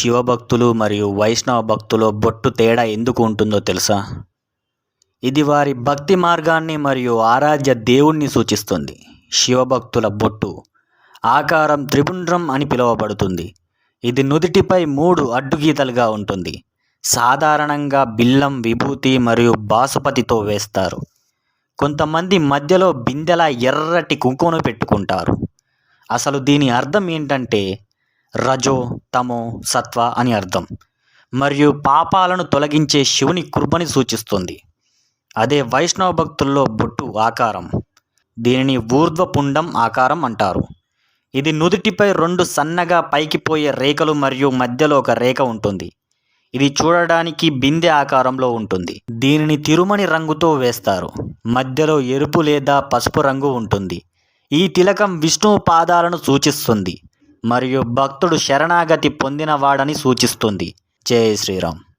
శివభక్తులు మరియు వైష్ణవ భక్తులు బొట్టు తేడా ఎందుకు ఉంటుందో తెలుసా? ఇది వారి భక్తి మార్గాన్ని మరియు ఆరాధ్య దేవుణ్ణి సూచిస్తుంది. శివభక్తుల బొట్టు ఆకారం త్రిపుండ్రం అని పిలువబడుతుంది. ఇది నుదిటిపై మూడు అడ్డుగీతలుగా ఉంటుంది. సాధారణంగా బిల్లం విభూతి మరియు బాసుపతితో వేస్తారు. కొంతమంది మధ్యలో బిందెల ఎర్రటి కుంకుమను పెట్టుకుంటారు. అసలు దీని అర్థం ఏంటంటే రజో తమో సత్వ అని అర్థం. మరియు పాపాలను తొలగించే శివుని కృపని సూచిస్తుంది. అదే వైష్ణవ భక్తుల్లో బొట్టు ఆకారం. దీనిని ఊర్ధ్వపుండం ఆకారం అంటారు. ఇది నుదుటిపై రెండు సన్నగా పైకి పోయే రేఖలు మరియు మధ్యలో ఒక రేఖ ఉంటుంది. ఇది చూడడానికి బిందె ఆకారంలో ఉంటుంది. దీనిని తిరుమణి రంగుతో వేస్తారు. మధ్యలో ఎరుపు లేదా పసుపు రంగు ఉంటుంది. ఈ తిలకం విష్ణువు పాదాలను సూచిస్తుంది. మరియు భక్తుడు శరణాగతి పొందినవాడని సూచిస్తుంది. జై శ్రీరామ్.